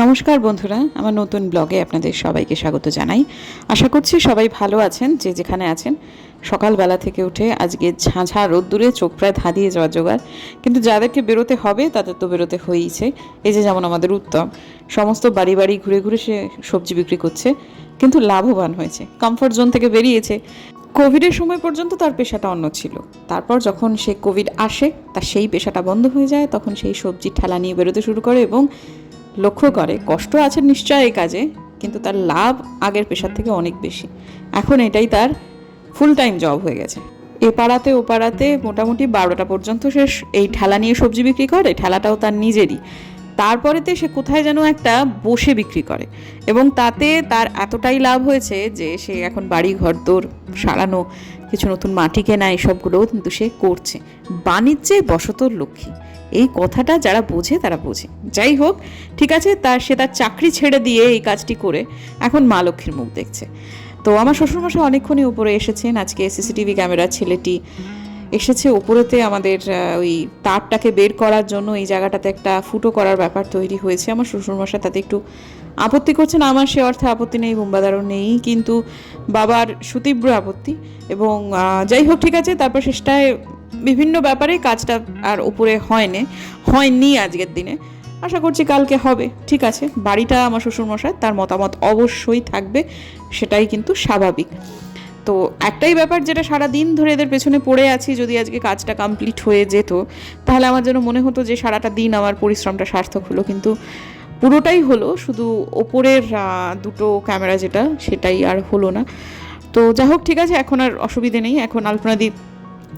নমস্কার বন্ধুরা, আমার নতুন ব্লগে আপনাদের সবাইকে স্বাগত জানাই। আশা করছি সবাই ভালো আছেন, যে যেখানে আছেন। সকালবেলা থেকে উঠে আজকে ঝাঁঝা রোদ্দুরে চোখ প্রায় ধা দিয়ে যাওয়ার জোগাড়। কিন্তু যাদেরকে বেরোতে হবে, তাদের তো বেরোতে হয়েইছে। এই যে যেমন আমাদের উত্তম, সমস্ত বাড়ি বাড়ি ঘুরে ঘুরে সে সবজি বিক্রি করছে, কিন্তু লাভবান হয়েছে কমফোর্ট জোন থেকে বেরিয়েছে। কোভিডের সময় পর্যন্ত তার পেশাটা অন্য ছিল। তারপর যখন সে কোভিড আসে তার সেই পেশাটা বন্ধ হয়ে যায়, তখন সেই সবজির ঠেলা নিয়ে বেরোতে শুরু করে এবং লক্ষ্য করে, কষ্ট আছে নিশ্চয় এই কাজে, কিন্তু তার লাভ আগের পেশার থেকে অনেক বেশি। এখন এটাই তার ফুল টাইম জব হয়ে গেছে। এ পাড়াতে, ও পাড়াতে মোটামুটি বারোটা পর্যন্ত সে এই ঠেলা নিয়ে সবজি বিক্রি করে, ঠেলাটাও তার নিজেরই। তারপরেতে সে কোথায় যেন একটা বসে বিক্রি করে। এবং তাতে তার এতটাই লাভ হয়েছে যে সে এখন বাড়ি ঘর দোর সারানো, কিছু নতুন মাটি কেনা, এসবগুলোও কিন্তু সে করছে। বাণিজ্যে বসত লক্ষ্মী। এই কথাটা যারা বোঝে, তারা বোঝে। যাই হোক, ঠিক আছে, তার, সে তার চাকরি ছেড়ে দিয়ে এই কাজটি করে এখন মা লক্ষ্মীর মুখ দেখছে। তো আমার শ্বশুরমশাই অনেকক্ষণই উপরে এসেছেন। আজকে সিসিটিভি ক্যামেরার ছেলেটি এসেছে ওপরেতে আমাদের ওই তারটাকে বের করার জন্য। এই জায়গাটাতে একটা ফুটো করার ব্যাপার তৈরি হয়েছে। আমার শ্বশুরমশাই তাতে একটু আপত্তি করছেন। আমার সে অর্থে আপত্তি নেই বোম্বাদারও নেই, কিন্তু বাবার সুতীব্র আপত্তি। এবং যাই হোক, ঠিক আছে, তারপর শেষটায় বিভিন্ন ব্যাপারে কাজটা আর উপরে হয়নি হয়নি আজকের দিনে। আশা করছি কালকে হবে, ঠিক আছে। বাড়িটা আমার শ্বশুরমশাই, তার মতামত অবশ্যই থাকবে, সেটাই কিন্তু স্বাভাবিক। তো একটাই ব্যাপার যেটা সারা দিন ধরে এদের পেছনে পড়ে আছি, যদি আজকে কাজটা কমপ্লিট হয়ে যেত, তাহলে আমার যেন মনে হতো যে সারাটা দিন আমার পরিশ্রমটা সার্থক হলো। কিন্তু পুরোটাই হলো শুধু ওপরের দুটো ক্যামেরা যেটা, সেটাই আর হলো না। তো যাই হোক, ঠিক আছে, এখন আর অসুবিধে নেই। এখন আলপনাদি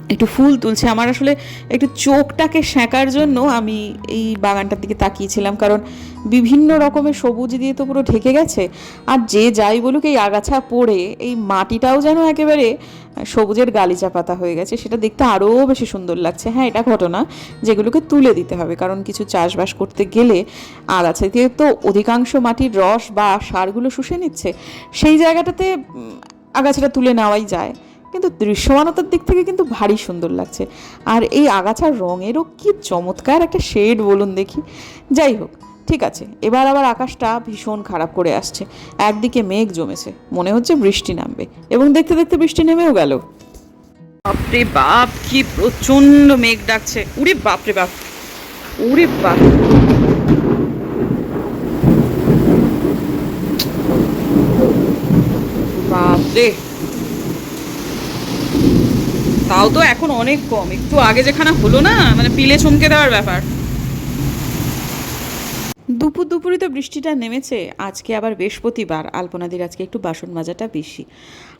একটু ফুল তুলছে। আমার আসলে একটু চোখটাকে সেঁকার জন্য আমি এই বাগানটার দিকে তাকিয়েছিলাম। কারণ বিভিন্ন রকমের সবুজ দিয়ে তো পুরো ঢেকে গেছে। আর যে যাই বলুক, এই আগাছা পড়ে, এই মাটিটাও যেন একেবারে সবুজের গালিচা পাতা হয়ে গেছে, সেটা দেখতে আরও বেশি সুন্দর লাগছে। হ্যাঁ এটা ঘটনা যেগুলোকে তুলে দিতে হবে। কারণ কিছু চাষবাস করতে গেলে আগাছা দিয়ে তো অধিকাংশ মাটির রস বা সারগুলো শুষে নিচ্ছে। সেই জায়গাটাতে আগাছাটা তুলে নেওয়াই যায়। কিন্তু দৃশ্যমানতার দিক থেকে কিন্তু ভারী সুন্দর লাগছে। আর এই আগাছার রঙেরও কি চমৎকার একটা শেড বলুন দেখি। যাই হোক, ঠিক আছে, এবার আবার আকাশটা ভীষণ খারাপ করে আসছে। একদিকে মেঘ জমেছে, মনে হচ্ছে বৃষ্টি নামবে, এবং দেখতে দেখতে বৃষ্টি নেমেও গেল। বাপরে বাপ, কি প্রচণ্ড মেঘ ডাকছে। উরে বাপরে বাপ উরে বাপ। বাপরে। তাও তো এখন অনেক কম। একটু আগে যেখানে হলো না মানে পিলে চমকে দেওয়ার ব্যাপার। দুপুর দুপুরই তো বৃষ্টিটা নেমেছে, আজকে আবার বৃহস্পতিবার, আলপনাদির আজকে একটু বাসন মাজাটা বেশি।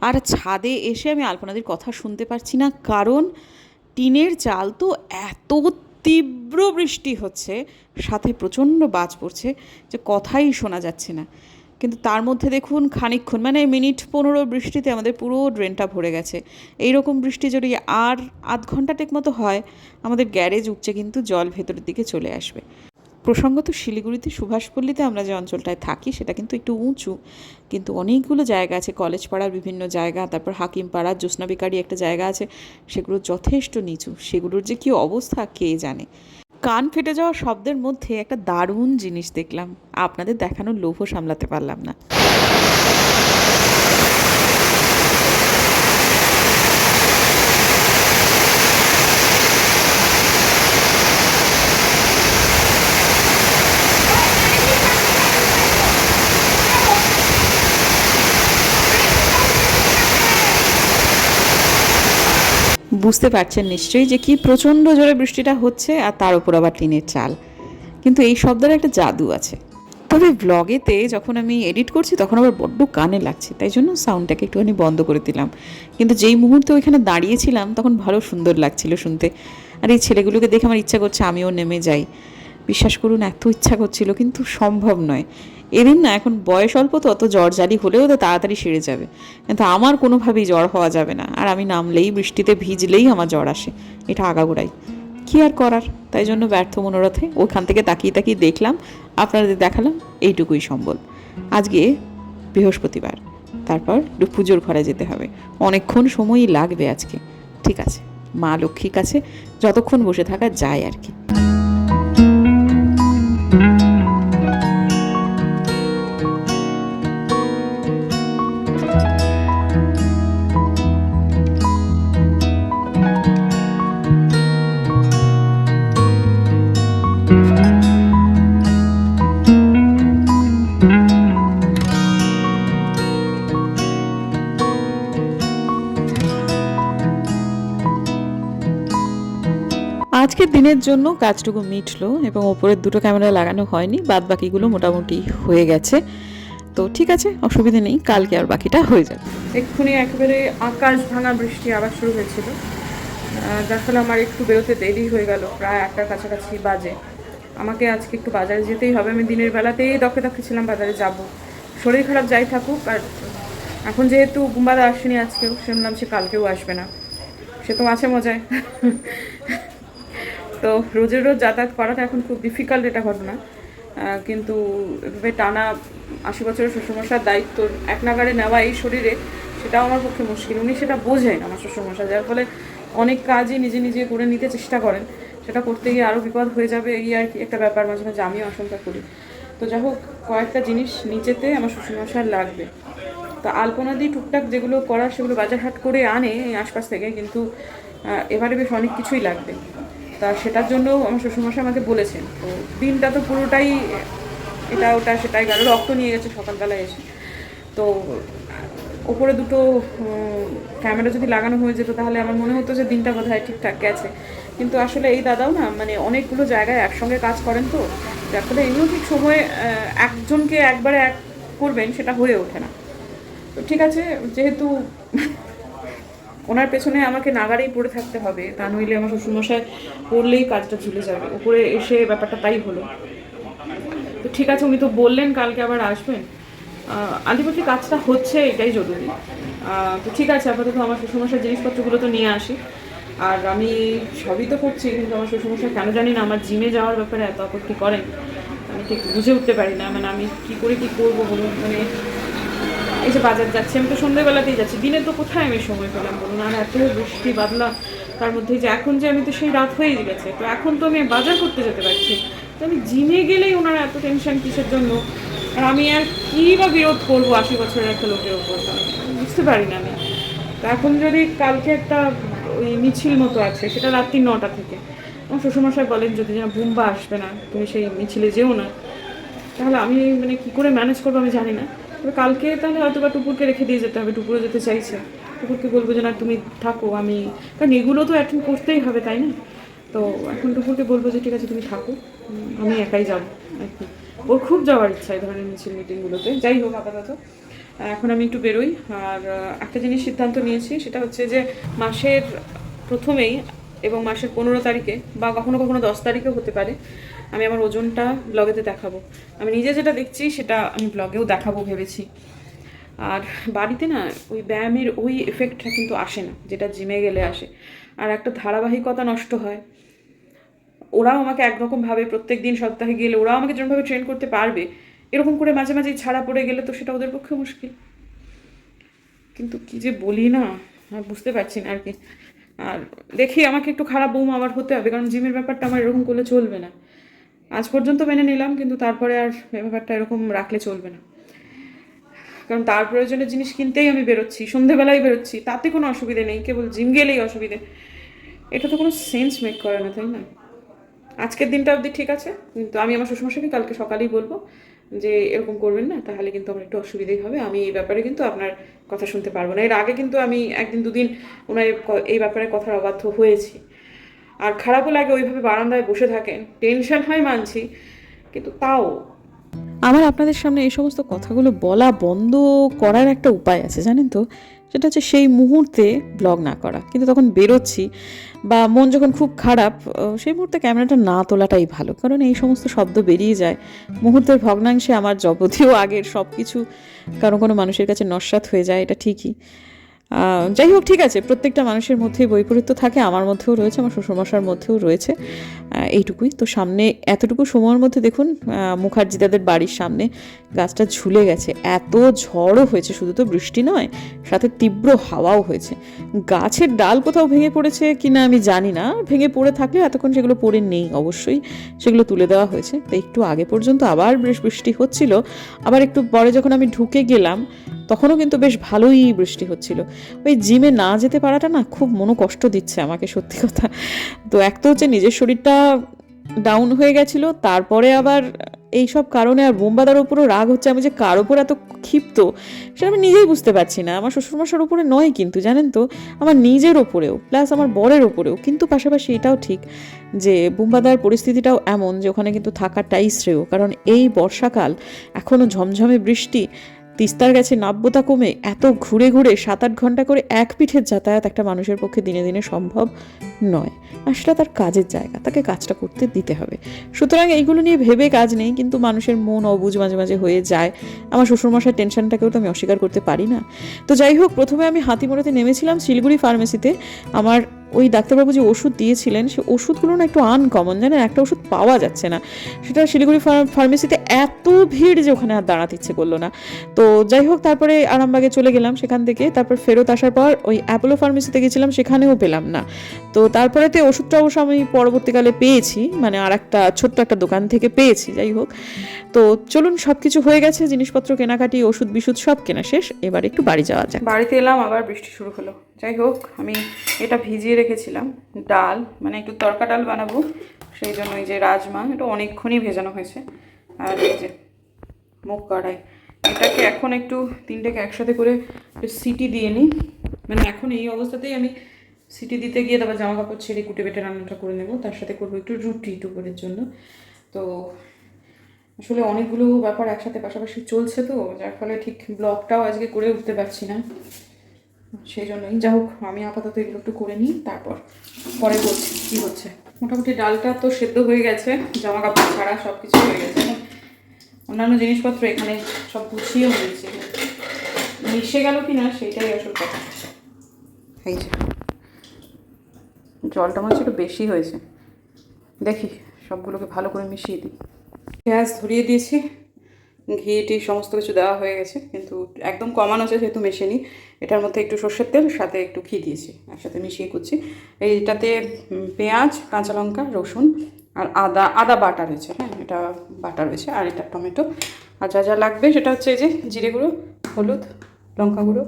আর ছাদে এসে আমি আলপনাদির কথা শুনতে পারছি না, কারণ টিনের চাল তো এত তীব্র বৃষ্টি হচ্ছে, সাথে প্রচণ্ড বাজ পড়ছে, যে কথাই শোনা যাচ্ছে না। কিন্তু তার মধ্যে দেখুন খানিকক্ষণ মানে মিনিট পনেরো বৃষ্টিতে আমাদের পুরো ড্রেনটা ভরে গেছে। এই রকম বৃষ্টি যদি আর আধ ঘণ্টা টেক মতো হয়, আমাদের গ্যারেজ উপচে কিন্তু জল ভেতরের দিকে চলে আসবে। প্রসঙ্গত শিলিগুড়িতে সুভাষপল্লীতে আমরা যে অঞ্চলটায় থাকি, সেটা কিন্তু একটু উঁচু, কিন্তু অনেকগুলো জায়গা আছে। কলেজ পাড়ার বিভিন্ন জায়গা, তারপর হাকিম পাড়ার জ্যোৎস্নাবিকারী একটা জায়গা আছে, সেগুলো যথেষ্ট নিচু। সেগুলোর যে কী অবস্থা, কে জানে? কান ফেটে যাওয়া শব্দের মধ্যে একটা দারুণ জিনিস দেখলাম। আপনাদের দেখানোর লোভও সামলাতে পারলাম না। বুঝতে পারছেন নিশ্চয়ই যে কি প্রচণ্ড জোরে বৃষ্টিটা হচ্ছে আর তার উপর আবার টিনের চাল। কিন্তু এই শব্দের একটা জাদু আছে। তবে ব্লগেতে যখন আমি এডিট করছি, তখন আবার বড্ড কানে লাগছে, তাই জন্য সাউন্ডটাকে একটুখানি বন্ধ করে দিলাম। কিন্তু যেই মুহূর্তে ওইখানে দাঁড়িয়েছিলাম, তখন ভালো সুন্দর লাগছিল শুনতে। আর এই ছেলেগুলোকে দেখে আমার ইচ্ছা করছে আমিও নেমে যাই। বিশ্বাস করুন, এত ইচ্ছা করছিল, কিন্তু সম্ভব নয়। এদিন না, এখন বয়স অল্প তো, অত জ্বর জালি হলেও তো তাড়াতাড়ি সেরে যাবে। কিন্তু আমার কোনোভাবেই জ্বর হওয়া যাবে না, আর আমি নামলেই, বৃষ্টিতে ভিজলেই আমার জ্বর আসে। এটা আগাগোড়াই। কি আর করার? তাই জন্য ব্যর্থ মনোরথে ওখান থেকে তাকিয়ে তাকিয়ে দেখলাম, আপনাদের দেখালাম এইটুকুই সম্বল। আজকে বৃহস্পতিবার, তারপর পুজোর ঘরে যেতে হবে। অনেকক্ষণ সময়ই লাগবে আজকে। ঠিক আছে, মা লক্ষ্মীর কাছে যতক্ষণ বসে থাকা যায় আর কি। দিনের জন্য কাজটুকু মিটলো এবং ওপরের দুটো ক্যামেরা লাগানো হয়নি বাদ বাকিগুলো মোটামুটি হয়ে গেছে। তো ঠিক আছে, অসুবিধা নেই, কালকে আর বাকিটা হয়ে যাবে। এক্ষুনি একেবারে আকাশ ভাঙা বৃষ্টি আবার শুরু হয়েছিল। যার ফলে আমার একটু বেরোতে দেরি হয়ে গেল, প্রায় আটটার কাছাকাছি বাজে। আমাকে আজকে একটু বাজারে যেতেই হবে, আমি দিনের বেলাতেই দখে দখে ছিলাম বাজারে যাব। শরীর খারাপ যাই থাকুক, আর এখন যেহেতু গুম্বাদা আসেনি আজকেও শুনলাম সে কালকেও আসবে না। সে তো আছে মজায়। তো রোজের রোজ যাতায়াত করাটা এখন খুব ডিফিকাল্ট এটা ঘটনা। কিন্তু এভাবে টানা আশি বছরের শ্বশুরমশার দায়িত্ব এক নাগারে নেওয়া এই শরীরে, সেটাও আমার পক্ষে মুশকিল। উনি সেটা বোঝেন আমার শ্বশুরমশাই, যার ফলে অনেক কাজই নিজে নিজে করে নিতে চেষ্টা করেন। সেটা করতে গিয়ে আরও বিপদ হয়ে যাবে এই আর কি একটা ব্যাপার, মাঝে মাঝে আমিও আশঙ্কা করি। তো যাই হোক, কয়েকটা জিনিস নিচেতে আমার শ্বশুরমশার লাগবে। তো আলপনা দিয়ে টুকটাক যেগুলো করার সেগুলো বাজার হাট করে আনে এই আশপাশ থেকে, কিন্তু এবারে বেশ অনেক কিছুই লাগবে। তা সেটার জন্য আমার শ্বশুরমশাই আমাকে বলেছেন। তো দিনটা তো পুরোটাই এটা, ওটা, সেটাই গেল, রক্ত নিয়ে গেছে সকালবেলায় এসে। তো ওপরে দুটো ক্যামেরা যদি লাগানো হয়ে যেত তাহলে আমার মনে হতো যে দিনটা বোধহয় ঠিকঠাক গেছে। কিন্তু আসলে এই দাদাও না মানে অনেকগুলো জায়গায় একসঙ্গে কাজ করেন তো, যার ফলে এমনিও ঠিক সময়ে একজনকে একবারে এক করবেন সেটা হয়ে ওঠে না। তো ঠিক আছে, যেহেতু ওনার পেছনে আমাকে নাগারেই পড়ে থাকতে হবে। তা নইলে আমার শ্বশুরমশাই পড়লেই কাজটা ঝুলে যাবে। উপরে এসে ব্যাপারটা তাই হলো। তো ঠিক আছে, উনি তো বললেন কালকে আবার আসবেন। আলটিমেটলি কাজটা হচ্ছে, এটাই জরুরি। তো ঠিক আছে, আপাতত আমার শ্বশুরমশাই জিনিসপত্রগুলো তো নিয়ে আসি। আর আমি সবই তো করছি, কিন্তু আমার শ্বশুরমশাই কেন জানি না আমার জিমে যাওয়ার ব্যাপারে এত আপত্তি করেন। আমি ঠিক বুঝে উঠতে পারি না মানে আমি কী করে কী করব বলুন? মানে যে বাজার যাচ্ছি, আমি তো সন্ধ্যেবেলাতেই যাচ্ছি। দিনে তো কোথায় আমি সময় পেলাম বলুন? আর এত বৃষ্টি, বাদলা, তার মধ্যে যে এখন যে আমি তো সেই রাত হয়ে গেছে, তো এখন তো আমি বাজার করতে যেতে পারছি তো আমি জিমে গেলেই ওনারা এত টেনশন কিসের জন্য? আর আমি আর কী বা বিরোধ করব আশি বছরের একটা লোকের ওপর বুঝতে পারি না আমি। তো এখন যদি কালকে একটা ওই মিছিল মতো আছে, সেটা রাত্রি নটা থেকে। আমার শ্বশুরমশাই বলেন, যদি যেন বুম্বা আসবে না, তুমি সেই মিছিলে যেও না। তাহলে আমি মানে কী করে ম্যানেজ করব আমি জানি না। কালকে তাহলে হয়তো বা টুকুরকে রেখে দিয়ে যেতে হবে টুকুরও যেতে চাইছে। টুকুরকে বলব যে, না, তুমি থাকো, আমি কারণ এগুলো তো অ্যাটেন্ড করতেই হবে, তাই না? তো এখন টুকুরকে বলব যে, ঠিক আছে, তুমি থাকো আমি একাই যাব আর কি। ওর খুব যাওয়ার ইচ্ছা এই ধরনের মিছিল মিটিংগুলোতে যাই হোক, আপাতত। এখন আমি একটু বেরোই। আর একটা জিনিস সিদ্ধান্ত নিয়েছি, সেটা হচ্ছে যে, মাসের প্রথমেই এবং মাসের পনেরো তারিখে বা কখনো কখনো দশ তারিখেও হতে পারে আমি আমার ওজনটা ব্লগেতে দেখাবো। আমি নিজে যেটা দেখছি, সেটা আমি ব্লগেও দেখাবো ভেবেছি। আর বাড়িতে না, ওই ব্যায়ামের ওই এফেক্টটা কিন্তু আসে না, যেটা জিমে গেলে আসে। আর একটা ধারাবাহিকতা নষ্ট হয়। ওরাও আমাকে একরকমভাবে প্রত্যেক দিন সপ্তাহে গেলে, ওরাও আমাকে যেরকমভাবে ট্রেন করতে পারবে, এরকম করে মাঝে মাঝে ছাড়া পড়ে গেলে তো সেটা ওদের পক্ষে মুশকিল। কিন্তু কি যে বলি না, আর বুঝতে পারছি না আর কি। আর দেখি, আমাকে একটু খারাপ বৌমা আবার হতে হবে, কারণ জিমের ব্যাপারটা আমার এরকম করলে চলবে না। আজ পর্যন্ত মেনে নিলাম, কিন্তু তারপরে আর ব্যাপারটা এরকম রাখলে চলবে না। কারণ তার প্রয়োজনের জিনিস কিনতেই আমি বেরোচ্ছি, সন্ধেবেলায় বেরোচ্ছি, তাতে কোনো অসুবিধে নেই, কেবল জিম গেলেই অসুবিধে। এটা তো কোনো সেন্স মেক করে না, তাই না? আজকের দিনটা অবধি ঠিক আছে, কিন্তু আমি আমার শ্বশুরমশাইকে কালকে সকালেই বলব যে, এরকম করবেন না, তাহলে কিন্তু আমার একটু অসুবিধাই হবে। আমি এই ব্যাপারে কিন্তু আপনার কথা শুনতে পারব না। এর আগে কিন্তু আমি একদিন দুদিন ওনার এই ব্যাপারে কথার অবাধ্য হয়েছি। আর খারাপও লাগে ওইভাবে বারান্দায় বসে থাকেন। টেনশন হয় মানছি, কিন্তু তাও। আমার আপনাদের সামনে এই সমস্ত কথাগুলো বলা বন্ধ করার একটা উপায় আছে, জানেন তো? সেটা হচ্ছে সেই মুহূর্তে ব্লগ না করা। কিন্তু তখন বেরোচ্ছি বা মন যখন খুব খারাপ সেই মুহূর্তে ক্যামেরাটা না তোলাটাই ভালো। কারণ এই সমস্ত শব্দ বেরিয়ে যায়। মুহূর্তের ভগ্নাংশে আমার যাবতীয় আগের সব কিছু কারও কোনো মানুষের কাছে নস্বাত হয়ে যায়, এটা ঠিকই। যাই হোক, ঠিক আছে, প্রত্যেকটা মানুষের মধ্যেই বৈপরীত্য থাকে, আমার মধ্যেও রয়েছে, আমার শ্বশুরমশার মধ্যেও রয়েছে এইটুকুই। তো সামনে এতটুকু সময়ের মধ্যে দেখুন মুখার্জি দাদের বাড়ির সামনে গাছটা ঝুলে গেছে, এত ঝড়ও হয়েছে, শুধু তো বৃষ্টি নয়, সাথে তীব্র হাওয়াও হয়েছে। গাছের ডাল কোথাও ভেঙে পড়েছে কিনা আমি জানি না, ভেঙে পড়ে থাকলে এতক্ষণ সেগুলো পড়ে নেই অবশ্যই, সেগুলো তুলে দেওয়া হয়েছে। তো একটু আগে পর্যন্ত আবার বেশ বৃষ্টি হচ্ছিল, আবার একটু পরে যখন আমি ঢুকে গেলাম, তখনও কিন্তু বেশ ভালোই বৃষ্টি হচ্ছিল। ওই জিমে না যেতে পারাটা না খুব মনো কষ্ট দিচ্ছে আমাকে, সত্যি কথা। তো এক তো হচ্ছে নিজের শরীরটা ডাউন হয়ে গেছিল, তারপরে আবার এই সব কারণে আর বোমবাদার উপরও রাগ হচ্ছে। আমি যে কার ওপর এত ক্ষিপ্ত, সেটা আমি নিজেই বুঝতে পারছি না। আমার শ্বশুরমশার উপরে নয় কিন্তু, জানেন তো? আমার নিজের ওপরেও প্লাস আমার বরের ওপরেও। কিন্তু পাশাপাশি এটাও ঠিক যে বোমবাদার পরিস্থিতিটাও এমন যে ওখানে কিন্তু থাকাটাই শ্রেয়। কারণ এই বর্ষাকাল এখনও ঝমঝমে বৃষ্টি তিস্তার গেছে নাব্যতা কমে এত ঘুরে ঘুরে সাত আট ঘণ্টা করে এক পিঠের যাতায়াত একটা মানুষের পক্ষে দিনে দিনে সম্ভব নয়। আর সেটা তার কাজের জায়গা, তাকে কাজটা করতে দিতে হবে। সুতরাং এইগুলো নিয়ে ভেবে কাজ নেই, কিন্তু মানুষের মন অবুঝ মাঝে মাঝে হয়ে যায়। আমার শ্বশুরমশার টেনশনটাকেও তো আমি অস্বীকার করতে পারি না। তো যাই হোক, প্রথমে আমি হাতিমোড়াতে নেমেছিলাম শিলিগুড়ি ফার্মেসিতে আমার ওই ডাক্তারবাবু যে ওষুধ দিয়েছিলেন, সে ওষুধগুলো না একটু আনকমন জানেন একটা ওষুধ পাওয়া যাচ্ছে না। সেটা শিলিগুড়ি ফার্মেসিতে এত ভিড় যে ওখানে আর দাঁড়াতে ইচ্ছে করল না। তো যাই হোক, তারপরে আরামবাগে চলে গেলাম সেখান থেকে। তারপর ফেরত আসার পর ওই অ্যাপোলো ফার্মেসিতে গেছিলাম, সেখানেও পেলাম না। তো তারপরে তো ওষুধটা অবশ্য আমি পরবর্তীকালে পেয়েছি মানে আর একটা ছোট্ট একটা দোকান থেকে পেয়েছি, যাই হোক। তো চলুন সব কিছু হয়ে গেছে, জিনিসপত্র কেনাকাটি ওষুধ বিশুধ সব কেনা শেষ। এবার একটু বাড়ি যাওয়া যাক। বাড়িতে এলাম, আবার বৃষ্টি শুরু হলো। যাই হোক, আমি এটা ভিজিয়ে রেখেছিলাম, ডাল মানে একটু তরকা ডাল বানাবো, সেই জন্য এই যে রাজমা, এটা অনেকক্ষণই ভেজানো হয়েছে। আর এই যে মুগ কড়াই, এটাকে এখন একটু তিনটেকে একসাথে করে একটু সিটি দিয়ে নিই। মানে এখন এই অবস্থাতেই আমি সিটি দিতে গিয়ে তারপর জামা কাপড় ছেড়ে কুটে বেটে রান্নাটা করে নেব, তার সাথে করব একটু রুটি দুপুরের জন্য। তো আসলে অনেকগুলো ব্যাপার একসাথে পাশাপাশি চলছে তো, যার ফলে ঠিক ব্লগটাও আজকে করে উঠতে পারছি না। সেই জন্যই। যা হোক আমি আপাতত এগুলো একটু করে নিই তারপর পরে বলছি কী হচ্ছে। মোটামুটি ডালটা তো সেদ্ধ হয়ে গেছে জামা কাপড় ছাড়া সব কিছু হয়ে গেছে। অন্যান্য জিনিসপত্র এখানে সব গুছিয়েও হয়েছে মিশে গেল কি না সেইটাই আসল কথা। এই যে জলটা মনে হচ্ছে একটু বেশি হয়েছে। দেখি সবগুলোকে ভালো করে মিশিয়ে দিই। গ্যাস ধরিয়ে দিয়েছি। ঘি, টি, সমস্ত কিছু দেওয়া হয়ে গেছে, কিন্তু একদম কমানো আছে যেহেতু মেশানি। এটার মধ্যে একটু সর্ষের তেল, সাথে একটু ঘি দিয়েছি, একসাথে মিশিয়ে করছি এইটাতে পেঁয়াজ, কাঁচা লঙ্কা, রসুন আর আদা আদা বাটা রয়েছে হ্যাঁ এটা বাটা রয়েছে, আর এটা টমেটো। আর যা যা লাগবে, সেটা হচ্ছে এই যে জিরে গুঁড়ো, হলুদ, লঙ্কা গুঁড়ো,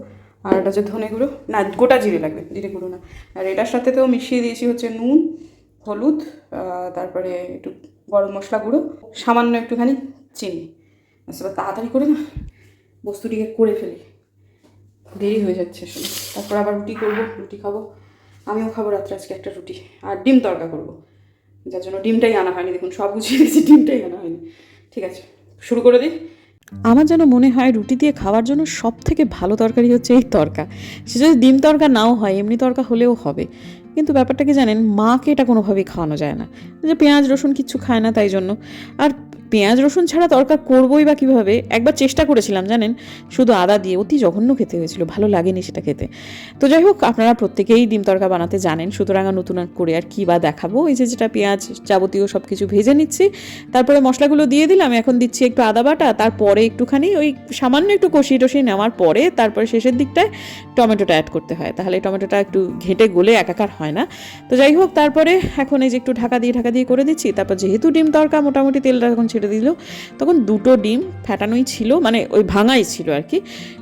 আর এটা হচ্ছে ধনে গুঁড়ো। না, গোটা জিরে লাগবে, জিরে গুঁড়ো না। আর এটার সাথে তো মিশিয়ে দিয়েছি হচ্ছে নুন, হলুদ তারপরে একটু গরম মশলা গুঁড়ো, সামান্য একটুখানি চিনি। আচ্ছা তাড়াতাড়ি করে না, বস্তুটিকে করে ফেলি। দেরি হয়ে যাচ্ছে আসলে। তারপর আবার রুটি করব, রুটি খাব। আমিও খাব রাত্রে আজকে একটা রুটি আর ডিম তরকা করব। যার জন্য ডিমটাই আনা হয়নি, দেখুন সব গুছিয়ে দিয়েছি, ডিমটাই আনা হয়নি। ঠিক আছে, শুরু করে দিই। আমার যেন মনে হয় রুটি দিয়ে খাওয়ার জন্য সব থেকে ভালো তরকারি হচ্ছে এই তরকা সে যদি ডিম তরকা নাও হয়, এমনি তরকা হলেও হবে। কিন্তু ব্যাপারটা কি জানেন, মাকে এটা কোনোভাবেই খাওয়ানো যায় না। যে পেঁয়াজ, রসুন কিচ্ছু খায় না তাই জন্য। আর পেঁয়াজ রসুন ছাড়া তরকা করবোই বা কীভাবে? একবার চেষ্টা করেছিলাম, জানেন? শুধু আদা দিয়ে, অতি জঘন্য খেতে হয়েছিল, ভালো লাগেনি সেটা খেতে। তো যাই হোক, আপনারা প্রত্যেকেই ডিম তরকা বানাতে জানেন, সুতরাং নতুন করে আর কী বা দেখাবো? এই যে যেটা পেঁয়াজ যাবতীয় সব কিছু ভেজে নিচ্ছি, তারপরে মশলাগুলো দিয়ে দিলাম, এখন দিচ্ছি একটু আদা বাটা, তারপরে একটুখানি ওই সামান্য একটু কষিয়ে টষিয়ে নেওয়ার পরে, তারপরে শেষের দিকটায় টমেটোটা অ্যাড করতে হয়। তাহলে টমেটোটা একটু ঘেঁটে গলে একাকার হয় না। তো যাই হোক, তারপরে এখন এই যে একটু ঢাকা দিয়ে ঢাকা দিয়ে করে দিচ্ছি, তারপর যেহেতু ডিম তরকা, মোটামুটি তেলটা যখন ছেড়ে দিল। তখন দুটো ডিম ফ্যাটানোই ছিল মানে ওই ভাঙাই ছিল আর কি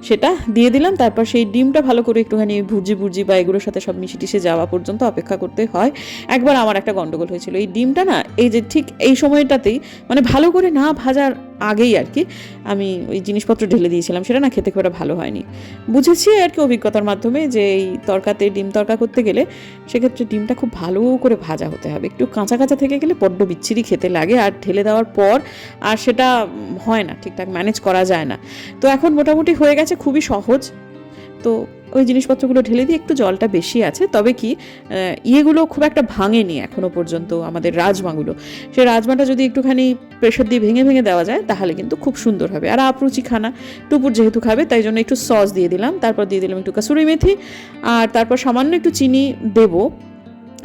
সেটা দিয়ে দিলাম, তারপর সেই ডিমটা ভালো করে একটুখানি ভুজি ভুজি বা এগুলোর সাথে সব মিশে টিশে যাওয়া পর্যন্ত অপেক্ষা করতে হয়। একবার আমার একটা গন্ডগোল হয়েছিল। এই ডিমটা না, এই যে ঠিক এই সময়টাতেই মানে ভালো করে না ভাজার আগেই আর কি আমি ওই জিনিসপত্র ঢেলে দিয়েছিলাম। সেটা না খেতে খুব একটা ভালো হয়নি। বুঝেছি আর কি অভিজ্ঞতার মাধ্যমে যে এই তরকাতে, ডিম তরকা করতে গেলে সেক্ষেত্রে ডিমটা খুব ভালো করে ভাজা হতে হবে। একটু কাঁচা কাঁচা থেকে গেলে বড্ড বিচ্ছিরি খেতে লাগে। আর ঢেলে দেওয়ার পর আর সেটা হয় না, ঠিকঠাক ম্যানেজ করা যায় না। তো এখন মোটামুটি হয়ে গেছে খুবই সহজ। তো ওই জিনিসপত্রগুলো ঢেলে দিয়ে একটু জলটা বেশি আছে। তবে কি ইয়েগুলো খুব একটা ভাঙেনি এখনও পর্যন্ত আমাদের রাজমাগুলো। সেই রাজমাটা যদি একটুখানি প্রেশার দিয়ে ভেঙে ভেঙে দেওয়া যায়, তাহলে কিন্তু খুব সুন্দর হবে। আর আপরুচি খানা টুপুর যেহেতু খাবে, তাই জন্য একটু সস দিয়ে দিলাম। তারপর দিয়ে দিলাম একটু কাসুরি মেথি। আর তারপর সামান্য একটু চিনি দেবো।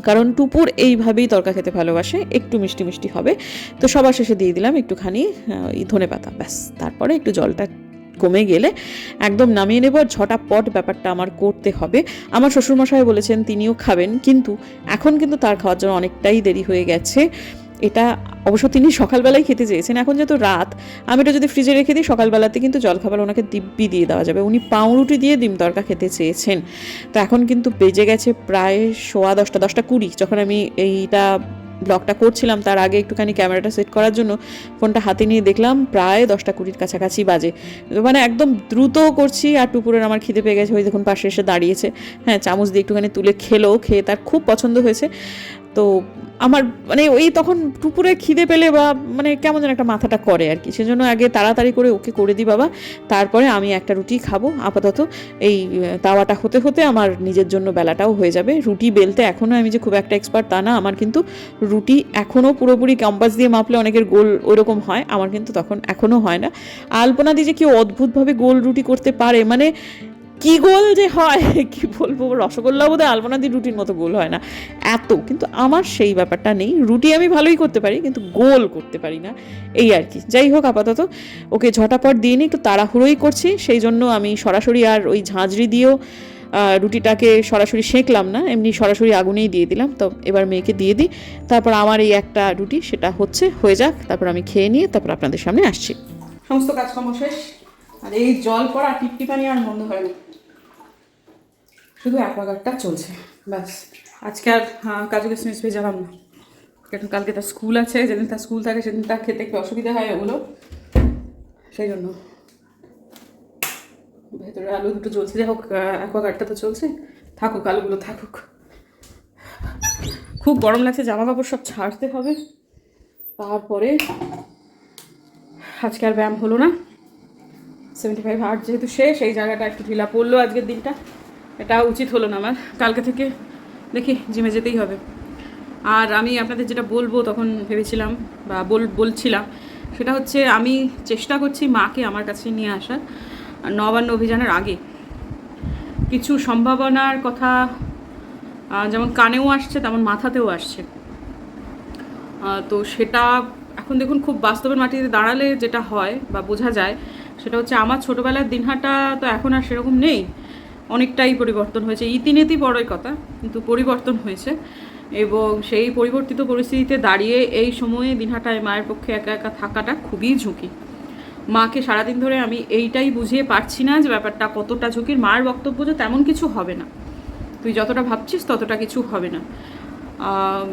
কারণ টুপুর এইভাবেই তরকা খেতে ভালোবাসে, একটু মিষ্টি মিষ্টি হবে। তো সবার শেষে দিয়ে দিলাম একটুখানি ধনে পাতা, ব্যাস। তারপরে একটু জলটা কমে গেলে একদম নামিয়ে নেব আর ঝটাপট ব্যাপারটা আমার করতে হবে। আমার শ্বশুরমশাই বলেছেন তিনিও খাবেন, কিন্তু এখন কিন্তু তার খাওয়ার জন্য অনেকটাই দেরি হয়ে গেছে। এটা অবশ্য তিনি সকালবেলায় খেতে চেয়েছেন। এখন যেহেতু রাত, আমি এটা যদি ফ্রিজে রেখে দিই, সকালবেলাতে কিন্তু জলখাবার ওনাকে দিব্যি দিয়ে দেওয়া যাবে। উনি পাউরুটি দিয়ে ডিম তরকা খেতে চেয়েছেন। তো এখন কিন্তু বেজে গেছে প্রায় সোয়া দশটা দশটা কুড়ি। যখন আমি এইটা ব্লগটা করছিলাম, তার আগে একটুখানি ক্যামেরাটা সেট করার জন্য ফোনটা হাতে নিয়ে দেখলাম, প্রায় দশটা কুড়ির কাছাকাছি বাজে। মানে একদম দ্রুত করছি, আর টুপুরের আমার খিদে পেয়ে গেছে। ওই দেখুন, পাশে এসে দাঁড়িয়েছে। হ্যাঁ চামচ দিয়ে একটুখানি তুলে খেলো, খেয়ে তার খুব পছন্দ হয়েছে। তো আমার মানে ওই তখন টুপুরে খিদে পেলে বা মানে কেমন যেন একটা মাথাটা করে আর কি। সেজন্য আগে তাড়াতাড়ি করে ওকে করে দিই বাবা। তারপরে আমি একটা রুটি খাব আপাতত। এই তাওয়াটা হতে হতে আমার নিজের জন্য বেলাটাও হয়ে যাবে। রুটি বেলতে এখনও আমি যে খুব একটা এক্সপার্ট তা না, আমার কিন্তু রুটি এখনও পুরোপুরি কম্পাস দিয়ে মাপলে অনেকের গোল ওইরকম হয়, আমার কিন্তু তখন এখনও হয় না। আলপনা দিয়ে যে কেউ অদ্ভুতভাবে গোল রুটি করতে পারে মানে কি গোল যে হয়, কি বলব? রসগোল্লা বোধহয় দিয়ে রুটির মতো গোল হয় না। এত, কিন্তু আমার সেই ব্যাপারটা নেই। রুটি আমি ভালোই করতে পারি, কিন্তু গোল করতে পারি না। এই আর কি। যাই হোক, আপাতত ওকে ঝটাপট দিয়ে নিই একটু তাড়াহুড়োই করছি। সেই জন্য আমি সরাসরি আর ওই ঝাঁঝরি দিয়েও রুটিটাকে সরাসরি সেঁকলাম না। এমনি সরাসরি আগুনেই দিয়ে দিলাম। তো এবার মেয়েকে দিয়ে দিই। তারপর আমার এই একটা রুটি, সেটা হচ্ছে, হয়ে যাক। তারপর আমি খেয়ে নিয়ে তারপর আপনাদের সামনে আসছি। সমস্ত কাজকর্ম শেষ। আর এই জল পড়া টিপটি পানি আর বন্ধ হয় না। শুধু অ্যাকোয়াগার্ডটা চলছে ব্যাস। আজকে আর হ্যাঁ, কাজু কিশমিশ ভেজালাম না। কারণ কালকে তার স্কুল আছে যেদিন তার স্কুল থাকে সেদিন তার খেতে একটু অসুবিধা হয় ওগুলো। সেই জন্য। ভেতরে আলু দুটো চলছে যাই হোক অ্যাকোয়াগার্ডটা তো চলছে। থাকুক আলুগুলো থাকুক। খুব গরম লাগছে জামা কাপড় সব ছাড়তে হবে। তারপরে আজকে আর ব্যায়াম হলো না। সেভেন্টি ফাইভ হার্ট যেহেতু শেষ এই জায়গাটা একটু ঢিলা পড়ল আজকের দিনটা। এটা উচিত হলো না আমার। কালকে থেকে দেখি জিমে যেতেই হবে। আর আমি আপনাদের যেটা বলব তখন ভেবেছিলাম বা বল, বলছিলাম, সেটা হচ্ছে আমি চেষ্টা করছি মাকে আমার কাছে নিয়ে আসার নবান্ন অভিযানের আগে। কিছু সম্ভাবনার কথা যেমন কানেও আসছে, তেমন মাথাতেও আসছে। তো সেটা এখন দেখুন খুব বাস্তবের মাটিতে দাঁড়ালে যেটা হয় বা বোঝা যায়, সেটা হচ্ছে আমার ছোটোবেলার দিনহাটা তো এখন আর সেরকম নেই। অনেকটাই পরিবর্তন হয়েছে। ইতিনীতি বড়ই কথা, কিন্তু পরিবর্তন হয়েছে এবং সেই পরিবর্তিত পরিস্থিতিতে দাঁড়িয়ে এই সময়ে দিনহাটায় মায়ের পক্ষে একা একা থাকাটা খুবই ঝুঁকি। মাকে সারাদিন ধরে আমি এইটাই বুঝিয়ে পারছি না যে ব্যাপারটা কতটা ঝুঁকির। মায়ের বক্তব্য যে তেমন কিছু হবে না। তুই যতটা ভাবছিস ততটা কিছু হবে না।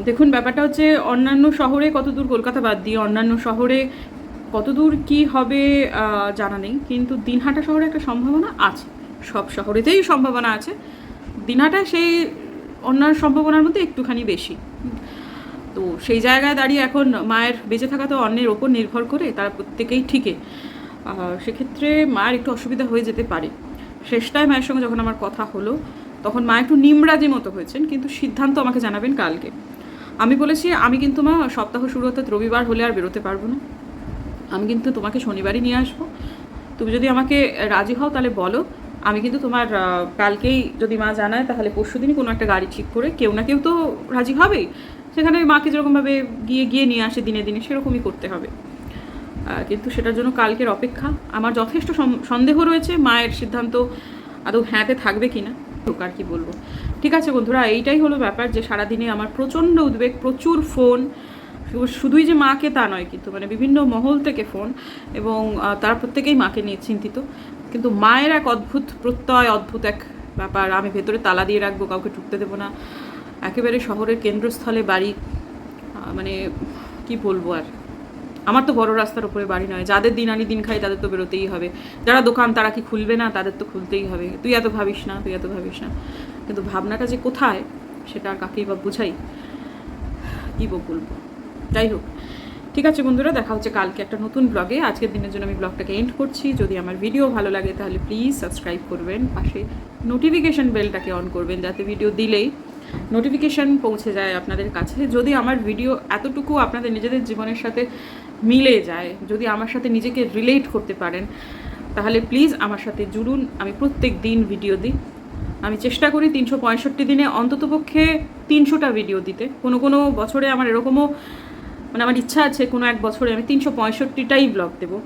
দেখুন, ব্যাপারটা হচ্ছে অন্যান্য শহরে কত দূর কলকাতা বাদ দিয়ে অন্যান্য শহরে কত দূর কী হবে জানা নেই। কিন্তু দিনহাটা শহরে একটা সম্ভাবনা আছে। সব শহরেতেই সম্ভাবনা আছে। দিনহাটা সেই অন্যান্য সম্ভাবনার মধ্যে একটুখানি বেশি। তো সেই জায়গায় দাঁড়িয়ে এখন মায়ের বেঁচে থাকা তো অন্যের ওপর নির্ভর করে, তারা প্রত্যেকেই ঠিকে সেক্ষেত্রে মায়ের একটু অসুবিধা হয়ে যেতে পারে। শেষটায় মায়ের সঙ্গে যখন আমার কথা হলো, তখন মা একটু নিমরাজি মতো হয়েছেন, কিন্তু সিদ্ধান্ত আমাকে জানাবেন কালকে। আমি বলেছি, আমি কিন্তু মা সপ্তাহ শুরু অর্থাৎ রবিবার হলে আর বেরোতে পারব না। আমি কিন্তু তোমাকে শনিবারই নিয়ে আসব। তুমি যদি আমাকে রাজি হও তাহলে বলো আমি কিন্তু তোমার কালকেই যদি মা জানায়, তাহলে পরশু দিনই কোনো একটা গাড়ি ঠিক করে কেউ না কেউ তো রাজি হবেই। সেখানে মাকে যেরকমভাবে গিয়ে গিয়ে নিয়ে আসে দিনে দিনে, সেরকমই করতে হবে। কিন্তু সেটার জন্য কালকের অপেক্ষা। আমার যথেষ্ট সন্দেহ রয়েছে মায়ের সিদ্ধান্ত আদৌ হ্যাঁতে থাকবে কি না আর কি বলব। ঠিক আছে বন্ধুরা, এইটাই হলো ব্যাপার যে সারাদিনে আমার প্রচণ্ড উদ্বেগ, প্রচুর ফোন। শুধুই যে মাকে তা নয় কিন্তু মানে বিভিন্ন মহল থেকে ফোন এবং তারা প্রত্যেকেই মাকে নিয়ে চিন্তিত। কিন্তু মায়ের এক অদ্ভুত প্রত্যয়, অদ্ভুত এক ব্যাপার। আমি ভেতরে তালা দিয়ে রাখব, কাউকে ঢুকতে দেবো না। একেবারে শহরের কেন্দ্রস্থলে বাড়ি মানে কি বলব আর? আমার তো বড় রাস্তার উপরে বাড়ি নয়। যাদের দিন আনি দিন খাই, তাদের তো বেরোতেই হবে। যারা দোকান, তারা কি খুলবে না? তাদের তো খুলতেই হবে। তুই এত ভাবিস না, তুই এত ভাবিস না। কিন্তু ভাবনাটা যে কোথায়, সেটা কাকেই বা বুঝাই, কী বলব? যাই হোক ঠিক আছে বন্ধুরা, দেখা হচ্ছে কালকে একটা নতুন ব্লগে আজকের দিনের জন্য আমি ব্লগটাকে এন্ড করছি। যদি আমার ভিডিও ভালো লাগে তাহলে প্লিজ সাবস্ক্রাইব করবেন। পাশে নোটিফিকেশন বেলটাকে অন করবেন যাতে ভিডিও দিলেই নোটিফিকেশন পৌঁছে যায় আপনাদের কাছে। যদি আমার ভিডিও এতটুকু আপনাদের নিজেদের জীবনের সাথে মিলে যায়, যদি আমার সাথে নিজেকে রিলেট করতে পারেন, তাহলে প্লিজ আমার সাথে জুড়ুন। আমি প্রত্যেক দিন ভিডিও দিই। আমি চেষ্টা করি তিনশো পঁয়ষট্টি দিনে অন্ততপক্ষে তিনশোটা ভিডিও দিতে। কোনো কোনো বছরে আমার এরকমও মানে আমার ইচ্ছা আছে কোনো এক বছরে আমি তিনশো পঁয়ষট্টিটাই ব্লগ দেবো।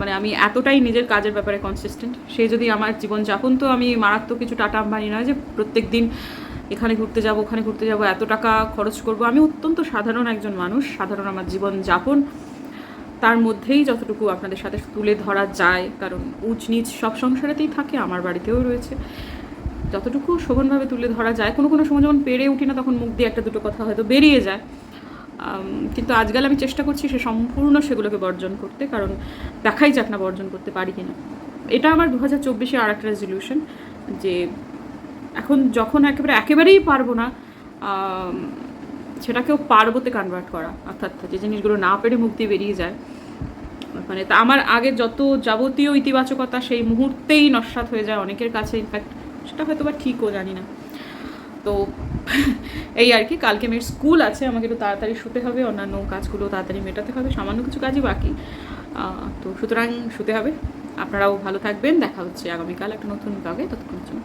মানে আমি এতটাই নিজের কাজের ব্যাপারে কনসিস্টেন্ট সে যদি আমার জীবনযাপন তো আমি মারাত্মক কিছু টাটা আম্বানি নয় যে প্রত্যেক দিন এখানে ঘুরতে যাব, ওখানে ঘুরতে যাব, এত টাকা খরচ করব। আমি অত্যন্ত সাধারণ একজন মানুষ, সাধারণ আমার জীবনযাপন। তার মধ্যেই যতটুকু আপনাদের সাথে তুলে ধরা যায়, কারণ উঁচ নিচ সব সংসারেতেই থাকে, আমার বাড়িতেও রয়েছে। যতটুকু শোভনভাবে তুলে ধরা যায়, কোনো কোনো সময় যখন পেরে উঠি না, তখন মুখ দিয়ে একটা দুটো কথা হয়তো বেরিয়ে যায়। কিন্তু আজকাল আমি চেষ্টা করছি সে সম্পূর্ণ সেগুলোকে বর্জন করতে, কারণ দেখাই যাক না বর্জন করতে পারি কিনা। এটা আমার দু হাজার চব্বিশে আর একটা রেজলিউশন যে এখন যখন একেবারে, একেবারেই পারব না সেটাকেও পারবোতে কনভার্ট করা, অর্থাৎ যে জিনিসগুলো না পেরে দিয়ে বেরিয়ে যায়। মানে তা আমার আগে যত যাবতীয় ইতিবাচকতা সেই মুহূর্তেই নস্বাত হয়ে যায় অনেকের কাছে ইনফ্যাক্ট সেটা হয়তো বা ঠিকও, জানি না। তো এই আর কি, কালকে মেয়ের স্কুল আছে, আমাকে একটু তাড়াতাড়ি শুতে হবে, অন্যান্য কাজগুলো তাড়াতাড়ি মেটাতে হবে, সামান্য কিছু কাজই বাকি। তো সুতরাং শুতে হবে। আপনারাও ভালো থাকবেন, দেখা হচ্ছে আগামীকাল একটা নতুন ব্লগে ততক্ষণ জন্য